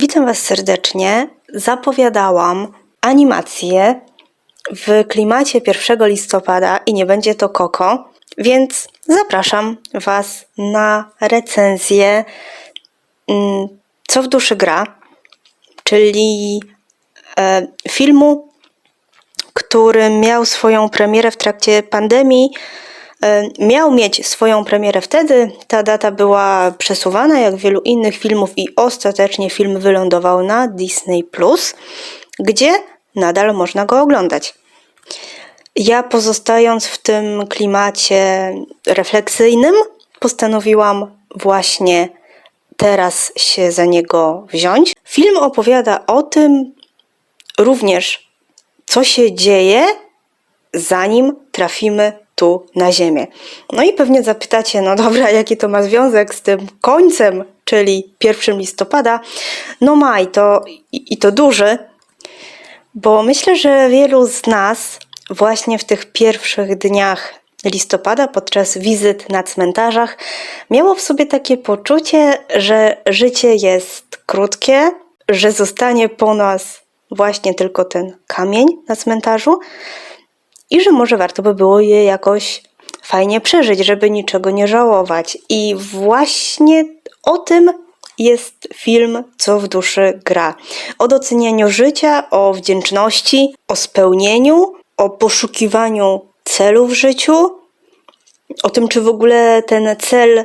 Witam Was serdecznie. Zapowiadałam animację w klimacie 1 listopada i nie będzie to Koko, więc zapraszam Was na recenzję mm, Co w duszy gra, czyli e, filmu, który miał swoją premierę w trakcie pandemii. E, Miał mieć swoją premierę wtedy. Ta data była przesuwana, jak wielu innych filmów, i ostatecznie film wylądował na Disney, gdzie nadal można go oglądać. Ja, pozostając w tym klimacie refleksyjnym, postanowiłam właśnie teraz się za niego wziąć. Film opowiada o tym również, co się dzieje, zanim trafimy tu na Ziemię. No i pewnie zapytacie, no dobra, jaki to ma związek z tym końcem, czyli 1 listopada? No ma i to, i, i to duży, bo myślę, że wielu z nas właśnie w tych pierwszych dniach listopada, podczas wizyt na cmentarzach, miało w sobie takie poczucie, że życie jest krótkie, że zostanie po nas właśnie tylko ten kamień na cmentarzu i że może warto by było je jakoś fajnie przeżyć, żeby niczego nie żałować. I właśnie o tym jest film Co w duszy gra. O docenianiu życia, o wdzięczności, o spełnieniu, o poszukiwaniu celu w życiu, o tym, czy w ogóle ten cel e,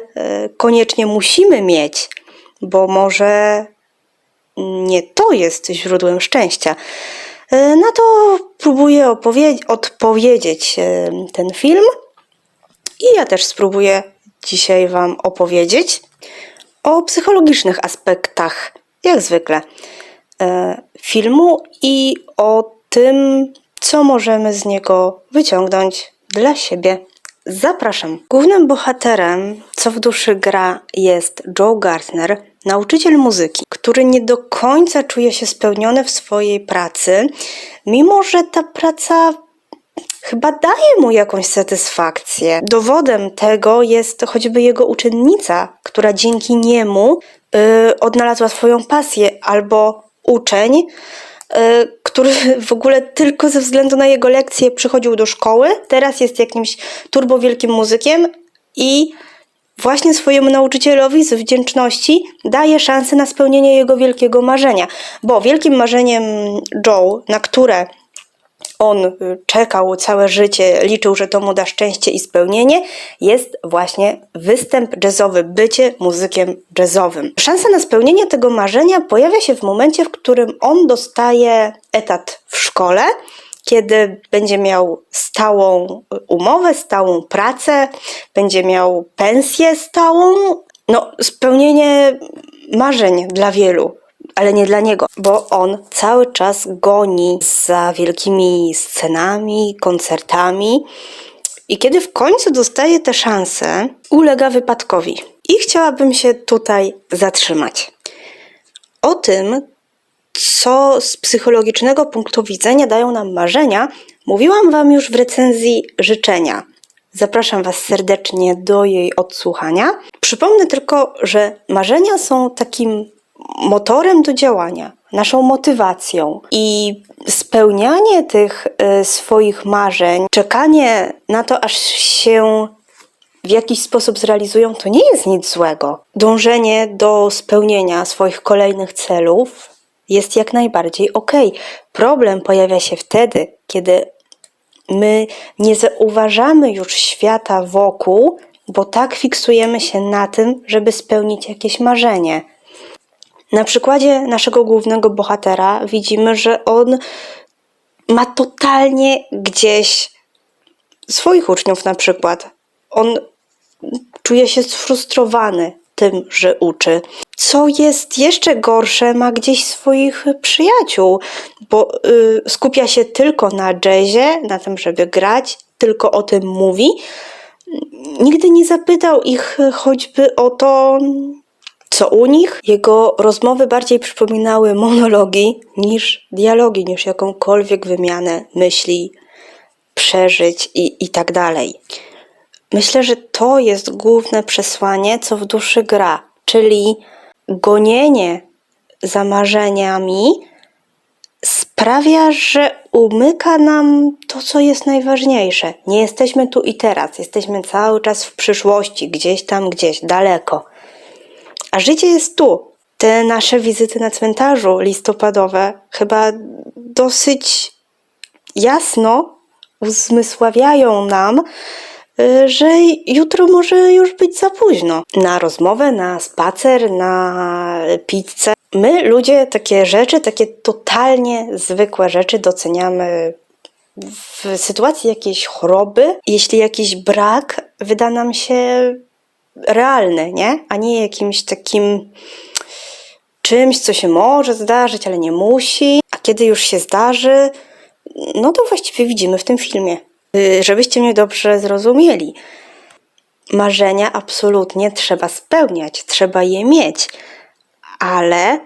koniecznie musimy mieć, bo może nie to jest źródłem szczęścia. E, Na to próbuję odpowiedzieć e, ten film i ja też spróbuję dzisiaj Wam opowiedzieć o psychologicznych aspektach, jak zwykle, e, filmu i o tym, co możemy z niego wyciągnąć dla siebie. Zapraszam. Głównym bohaterem, co w duszy gra, jest Joe Gardner, nauczyciel muzyki, który nie do końca czuje się spełniony w swojej pracy, mimo że ta praca chyba daje mu jakąś satysfakcję. Dowodem tego jest choćby jego uczennica, która dzięki niemu y, odnalazła swoją pasję, albo uczeń, y, który w ogóle tylko ze względu na jego lekcje przychodził do szkoły, teraz jest jakimś turbo wielkim muzykiem i właśnie swojemu nauczycielowi z wdzięczności daje szansę na spełnienie jego wielkiego marzenia. Bo wielkim marzeniem Joe, na które on y, czekał całe życie, liczył, że to mu da szczęście i spełnienie, jest właśnie występ jazzowy, bycie muzykiem jazzowym. Szansa na spełnienie tego marzenia pojawia się w momencie, w którym on dostaje etat w szkole, kiedy będzie miał stałą umowę, stałą pracę, będzie miał pensję stałą. No, spełnienie marzeń dla wielu ale nie dla niego, bo on cały czas goni za wielkimi scenami, koncertami. I kiedy w końcu dostaje tę szansę, ulega wypadkowi. I chciałabym się tutaj zatrzymać. O tym, co z psychologicznego punktu widzenia dają nam marzenia, mówiłam Wam już w recenzji życzenia. Zapraszam Was serdecznie do jej odsłuchania. Przypomnę tylko, że marzenia są takim motorem do działania, naszą motywacją i spełnianie tych y, swoich marzeń, czekanie na to, aż się w jakiś sposób zrealizują, to nie jest nic złego. Dążenie do spełnienia swoich kolejnych celów jest jak najbardziej ok. Problem pojawia się wtedy, kiedy my nie zauważamy już świata wokół, bo tak fiksujemy się na tym, żeby spełnić jakieś marzenie. Na przykładzie naszego głównego bohatera widzimy, że on ma totalnie gdzieś swoich uczniów na przykład. On czuje się sfrustrowany tym, że uczy. Co jest jeszcze gorsze, ma gdzieś swoich przyjaciół, bo y, skupia się tylko na jazzie, na tym, żeby grać, tylko o tym mówi. Nigdy nie zapytał ich choćby o to, co u nich, jego rozmowy bardziej przypominały monologi niż dialogi, niż jakąkolwiek wymianę myśli, przeżyć i, i tak dalej. Myślę, że to jest główne przesłanie, co w duszy gra, czyli gonienie za marzeniami sprawia, że umyka nam to, co jest najważniejsze. Nie jesteśmy tu i teraz, jesteśmy cały czas w przyszłości, gdzieś tam, gdzieś, daleko. A życie jest tu. Te nasze wizyty na cmentarzu listopadowe chyba dosyć jasno uzmysławiają nam, że jutro może już być za późno na rozmowę, na spacer, na pizzę. My, ludzie, takie rzeczy, takie totalnie zwykłe rzeczy doceniamy w sytuacji jakiejś choroby, jeśli jakiś brak wyda nam się realny, nie? A nie jakimś takim czymś, co się może zdarzyć, ale nie musi. A kiedy już się zdarzy, no to właściwie widzimy w tym filmie. Y, Żebyście mnie dobrze zrozumieli. Marzenia absolutnie trzeba spełniać, trzeba je mieć, ale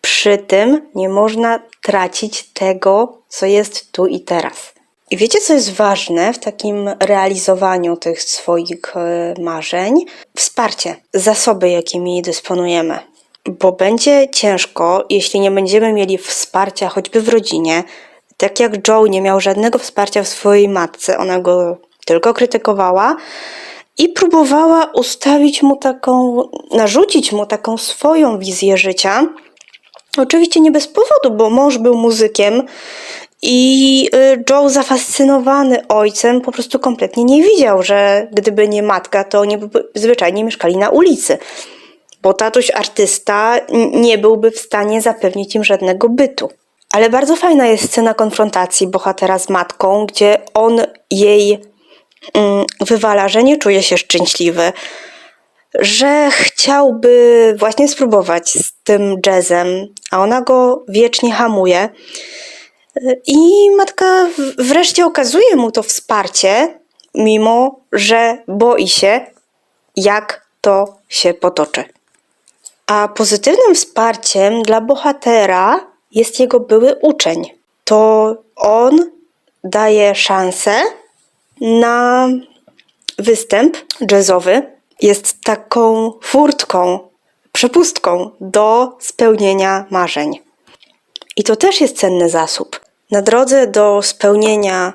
przy tym nie można tracić tego, co jest tu i teraz. I wiecie, co jest ważne w takim realizowaniu tych swoich e, marzeń? Wsparcie, zasoby, jakimi dysponujemy. Bo będzie ciężko, jeśli nie będziemy mieli wsparcia choćby w rodzinie. Tak jak Joe nie miał żadnego wsparcia w swojej matce, ona go tylko krytykowała i próbowała ustawić mu taką, narzucić mu taką swoją wizję życia. Oczywiście nie bez powodu, bo mąż był muzykiem i y, Joe, zafascynowany ojcem, po prostu kompletnie nie widział, że gdyby nie matka, to oni by zwyczajnie mieszkali na ulicy. Bo tatuś artysta nie byłby w stanie zapewnić im żadnego bytu. Ale bardzo fajna jest scena konfrontacji bohatera z matką, gdzie on jej mm, wywala, że nie czuje się szczęśliwy, że chciałby właśnie spróbować z tym jazzem, a ona go wiecznie hamuje. I matka wreszcie okazuje mu to wsparcie, mimo że boi się, jak to się potoczy. A pozytywnym wsparciem dla bohatera jest jego były uczeń. To on daje szansę na występ jazzowy. Jest taką furtką, przepustką do spełnienia marzeń. I to też jest cenny zasób. Na drodze do spełnienia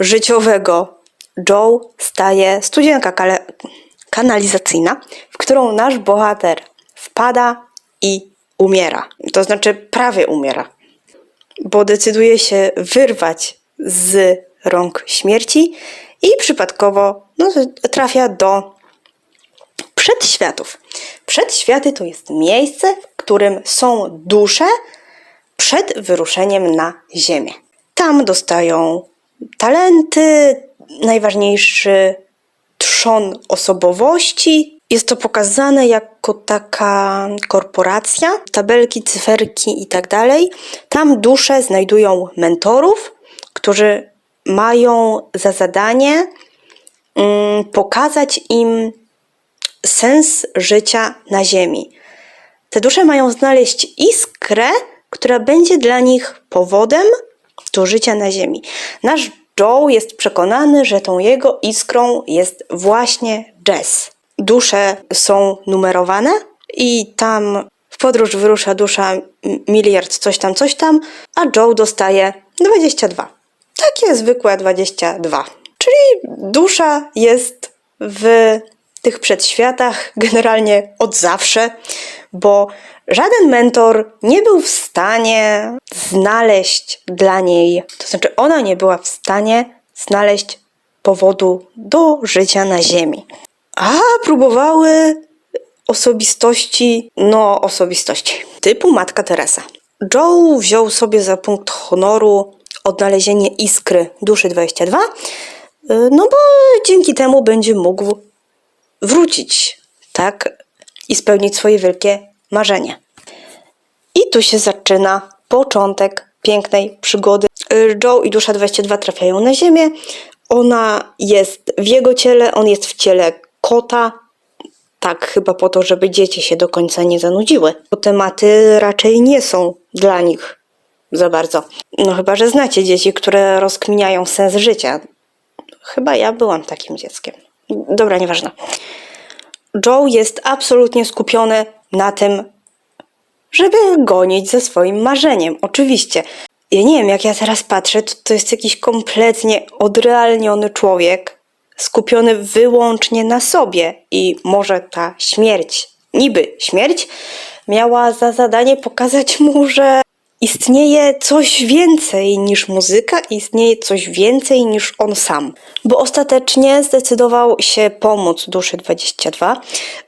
życiowego Joe staje studienka kale- kanalizacyjna, w którą nasz bohater wpada i umiera. To znaczy prawie umiera, bo decyduje się wyrwać z rąk śmierci i przypadkowo no, trafia do przedświatów. Przedświaty to jest miejsce, w którym są dusze przed wyruszeniem na Ziemię. Tam dostają talenty, najważniejszy trzon osobowości. Jest to pokazane jako taka korporacja, tabelki, cyferki i tak dalej. Tam dusze znajdują mentorów, którzy mają za zadanie mm, pokazać im sens życia na Ziemi. Te dusze mają znaleźć iskrę, która będzie dla nich powodem do życia na Ziemi. Nasz Joe jest przekonany, że tą jego iskrą jest właśnie jazz. Dusze są numerowane i tam w podróż wyrusza dusza miliard coś tam, coś tam, a Joe dostaje 22. Takie zwykłe 22. Czyli dusza jest w tych przedświatach generalnie od zawsze, bo żaden mentor nie był w stanie znaleźć dla niej, to znaczy ona nie była w stanie znaleźć powodu do życia na Ziemi. A próbowały osobistości, no osobistości, typu Matka Teresa. Joe wziął sobie za punkt honoru odnalezienie iskry duszy 22, y, no bo dzięki temu będzie mógł wrócić, tak, i spełnić swoje wielkie marzenie. I tu się zaczyna początek pięknej przygody. Y, Joe i Dusza 22 trafiają na ziemię. Ona jest w jego ciele, on jest w ciele kota. Tak, chyba po to, żeby dzieci się do końca nie zanudziły. Bo tematy raczej nie są dla nich za bardzo. No chyba, że znacie dzieci, które rozkminiają sens życia. Chyba ja byłam takim dzieckiem. Dobra, nieważne. Joe jest absolutnie skupiony na tym, żeby gonić za swoim marzeniem. Oczywiście. Ja nie wiem, jak ja teraz patrzę, to, to jest jakiś kompletnie odrealniony człowiek, skupiony wyłącznie na sobie. I może ta śmierć, niby śmierć, miała za zadanie pokazać mu, że istnieje coś więcej niż muzyka, istnieje coś więcej niż on sam. Bo ostatecznie zdecydował się pomóc Duszy 22.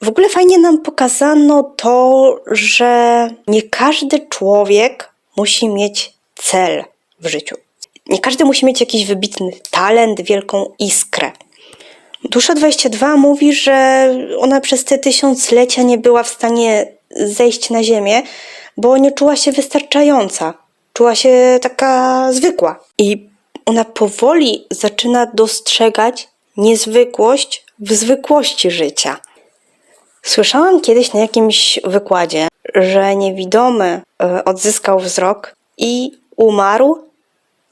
W ogóle fajnie nam pokazano to, że nie każdy człowiek musi mieć cel w życiu. Nie każdy musi mieć jakiś wybitny talent, wielką iskrę. Dusza 22 mówi, że ona przez te tysiąclecia nie była w stanie zejść na ziemię, bo nie czuła się wystarczająca. Czuła się taka zwykła. I ona powoli zaczyna dostrzegać niezwykłość w zwykłości życia. Słyszałam kiedyś na jakimś wykładzie, że niewidomy e, odzyskał wzrok i umarł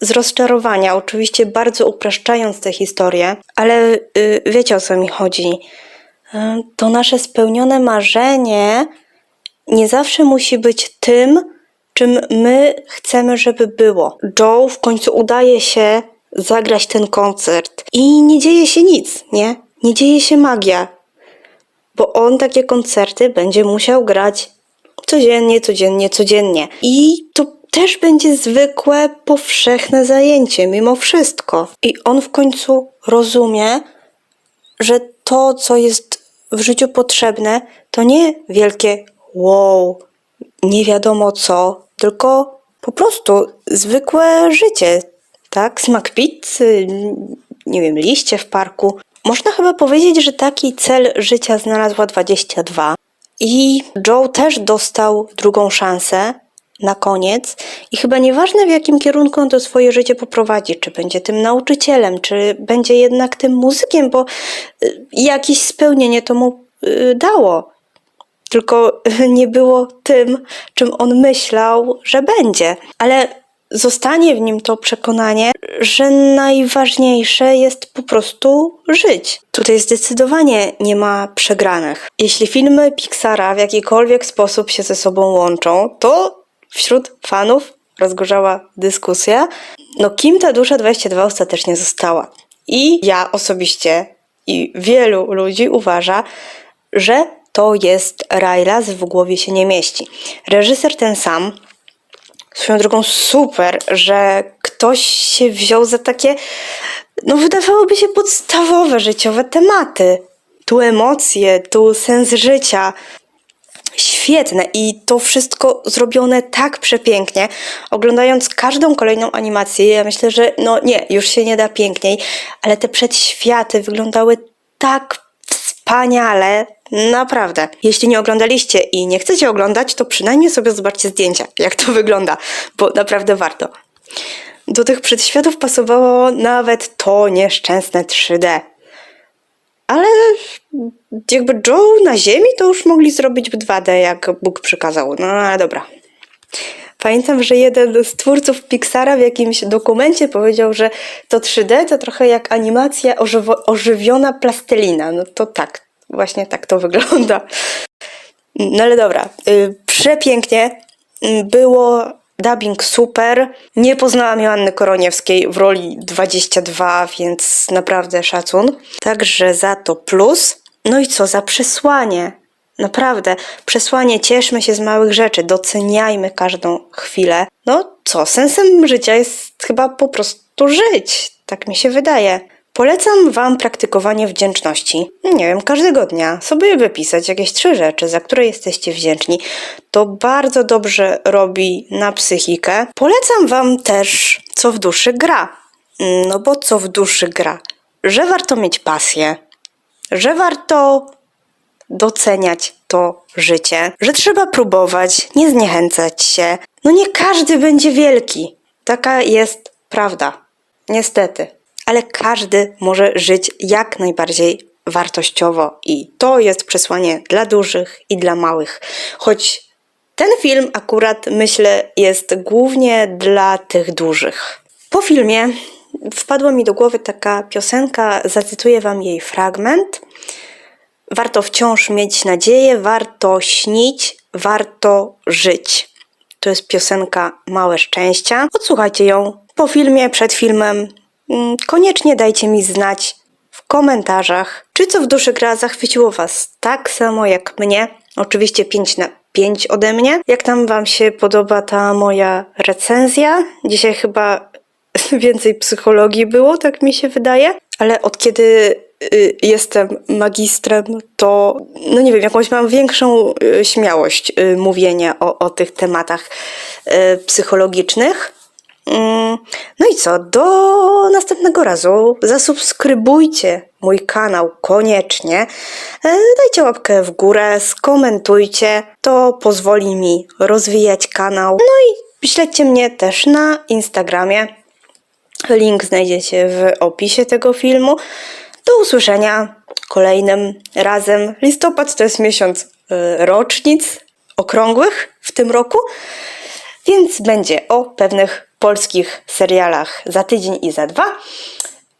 z rozczarowania, oczywiście bardzo upraszczając tę historię, ale y, wiecie o co mi chodzi. Y, to nasze spełnione marzenie nie zawsze musi być tym, czym my chcemy, żeby było. Joe w końcu udaje się zagrać ten koncert i nie dzieje się nic, nie? Nie dzieje się magia, bo on takie koncerty będzie musiał grać codziennie, codziennie, codziennie. I to też będzie zwykłe, powszechne zajęcie, mimo wszystko. I on w końcu rozumie, że to, co jest w życiu potrzebne, to nie wielkie wow, nie wiadomo co, tylko po prostu zwykłe życie, tak? Smak pizzy, nie wiem, liście w parku. Można chyba powiedzieć, że taki cel życia znalazła 22. I Joe też dostał drugą szansę na koniec. I chyba nieważne, w jakim kierunku on to swoje życie poprowadzi, czy będzie tym nauczycielem, czy będzie jednak tym muzykiem, bo y, jakieś spełnienie to mu y, dało. Tylko nie było tym, czym on myślał, że będzie. Ale zostanie w nim to przekonanie, że najważniejsze jest po prostu żyć. Tutaj zdecydowanie nie ma przegranych. Jeśli filmy Pixara w jakikolwiek sposób się ze sobą łączą, to wśród fanów rozgorzała dyskusja, no kim ta dusza 22 ostatecznie została. I ja osobiście i wielu ludzi uważa, że to jest Rajlas w głowie się nie mieści. Reżyser ten sam, swoją drogą super, że ktoś się wziął za takie, no wydawałoby się podstawowe życiowe tematy. Tu emocje, tu sens życia. Świetne i to wszystko zrobione tak przepięknie. Oglądając każdą kolejną animację, ja myślę, że no nie, już się nie da piękniej, ale te przedświaty wyglądały tak wspaniale, naprawdę. Jeśli nie oglądaliście i nie chcecie oglądać, to przynajmniej sobie zobaczcie zdjęcia, jak to wygląda, bo naprawdę warto. Do tych przedświatów pasowało nawet to nieszczęsne 3D. Ale jakby Joe na ziemi to już mogli zrobić w 2D, jak Bóg przykazał. No ale dobra. Pamiętam, że jeden z twórców Pixara w jakimś dokumencie powiedział, że to 3D to trochę jak animacja ożywo- ożywiona plastelina. No to tak, właśnie tak to wygląda. No ale dobra, y, przepięknie było, dubbing super. Nie poznałam Joanny Koroniewskiej w roli 22, więc naprawdę szacun. Także za to plus. No i co za przesłanie. Naprawdę, przesłanie cieszmy się z małych rzeczy, doceniajmy każdą chwilę. No co, sensem życia jest chyba po prostu żyć, tak mi się wydaje. Polecam Wam praktykowanie wdzięczności. Nie wiem, każdego dnia sobie wypisać jakieś trzy rzeczy, za które jesteście wdzięczni. To bardzo dobrze robi na psychikę. Polecam Wam też, co w duszy gra. No bo co w duszy gra? Że warto mieć pasję, że warto doceniać to życie, że trzeba próbować, nie zniechęcać się. No nie każdy będzie wielki. Taka jest prawda. Niestety. Ale każdy może żyć jak najbardziej wartościowo i to jest przesłanie dla dużych i dla małych. Choć ten film akurat myślę jest głównie dla tych dużych. Po filmie wpadła mi do głowy taka piosenka, zacytuję wam jej fragment. Warto wciąż mieć nadzieję, warto śnić, Warto żyć. To jest piosenka Małe Szczęścia. Odsłuchajcie ją po filmie, przed filmem. Mm, Koniecznie dajcie mi znać w komentarzach, czy co w duszy gra zachwyciło Was tak samo jak mnie. Oczywiście 5 na 5 ode mnie. Jak tam Wam się podoba ta moja recenzja? Dzisiaj chyba więcej psychologii było, tak mi się wydaje. Ale od kiedy y, jestem magistrem, to no nie wiem, jakąś mam większą y, śmiałość y, mówienia o, o tych tematach psychologicznych. Mm, No i co? Do następnego razu. Zasubskrybujcie mój kanał koniecznie. E, Dajcie łapkę w górę, skomentujcie. To pozwoli mi rozwijać kanał. No i śledźcie mnie też na Instagramie. Link znajdziecie w opisie tego filmu. Do usłyszenia kolejnym razem. Listopad to jest miesiąc y, rocznic okrągłych w tym roku, więc będzie o pewnych polskich serialach za tydzień i za dwa,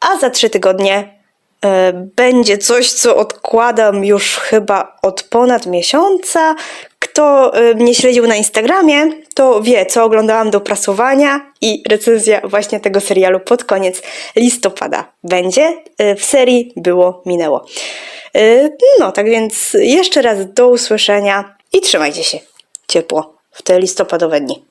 a za trzy tygodnie y, będzie coś, co odkładam już chyba od ponad miesiąca. Kto y, mnie śledził na Instagramie, to wie, co oglądałam do prasowania i recenzja właśnie tego serialu pod koniec listopada będzie. Y, W serii było, minęło. No, tak więc jeszcze raz do usłyszenia i trzymajcie się ciepło w te listopadowe dni.